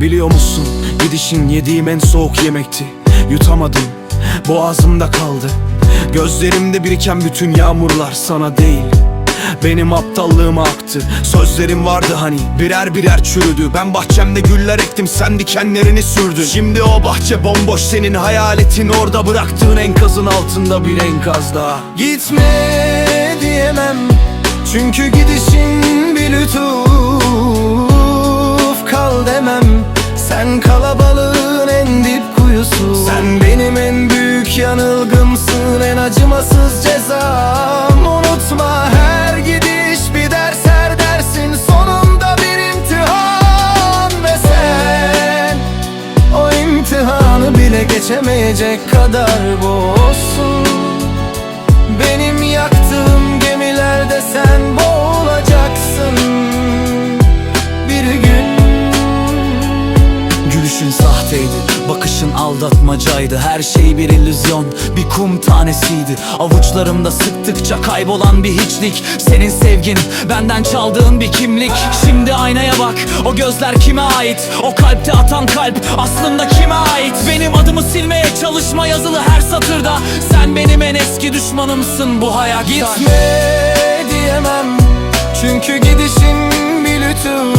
Biliyor musun gidişin yediğim en soğuk yemekti. Yutamadım boğazımda kaldı. Gözlerimde biriken bütün yağmurlar sana değil. Benim aptallığıma aktı Sözlerim vardı hani. Birer birer çürüdü Ben bahçemde güller ektim sen dikenlerini sürdün. Şimdi o bahçe bomboş senin hayaletin Orada. Bıraktığın enkazın altında bir enkaz daha. Gitme diyemem Çünkü gidişin bir lütuf Sen kalabalığın en dip kuyusu. Sen benim en büyük yanılgımsın En acımasız cezam. Unutma her gidiş bir ders her dersin Sonunda bir imtihan. Ve sen o imtihanı bile geçemeyecek kadar boşsun Benim yaktığım sahteydi, bakışın aldatmacaydı. Her şey bir illüzyon, bir kum tanesiydi. Avuçlarımda sıktıkça kaybolan bir hiçlik. Senin sevgin, benden çaldığın bir kimlik. Şimdi aynaya bak, o gözler kime ait? O kalpte atan kalp aslında kime ait? Benim adımı silmeye çalışma yazılı her satırda. Sen benim en eski düşmanımsın bu hayatta. Gitme diyemem çünkü gidişin bir lütuf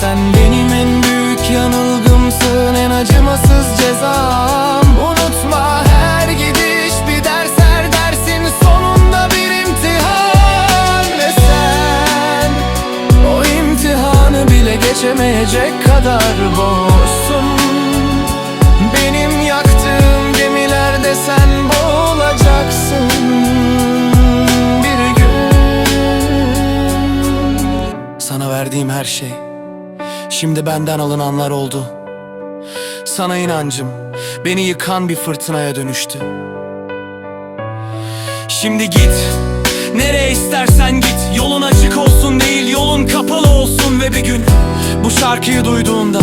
Sen benim en büyük yanılgımsın En acımasız cezam. Unutma her gidiş bir ders her dersin Sonunda bir imtihan. Ve sen o imtihanı bile geçemeyecek kadar boşsun. Benim yaktığım gemilerde sen boğulacaksın. Bir gün Sana verdiğim her şey Şimdi benden alınanlar oldu. Sana inancım Beni yıkan bir fırtınaya dönüştü. Şimdi git Nereye istersen git. Yolun açık olsun değil Yolun kapalı olsun. Ve bir gün Bu şarkıyı duyduğunda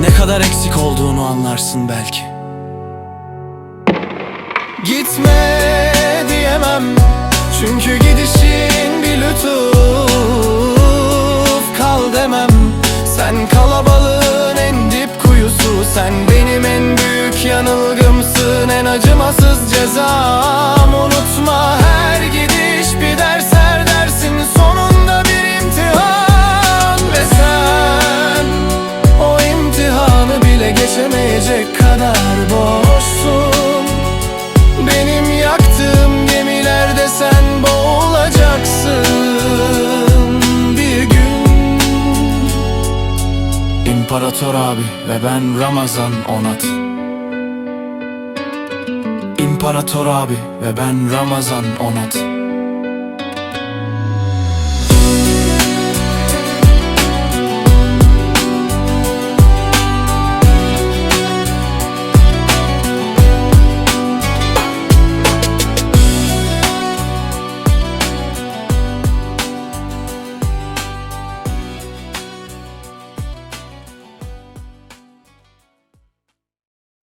ne kadar eksik olduğunu anlarsın belki. Gitme diyemem Çünkü gidişin bir lütuf Unutma her gidiş. Bir ders dersin Sonunda bir imtihan. Ve o imtihanı bile geçemeyecek kadar boşsun. Benim yaktığım gemilerde sen boğulacaksın. Bir gün İmparator abi ve ben Ramazan Onat İmparator abi ve ben Ramazan Onat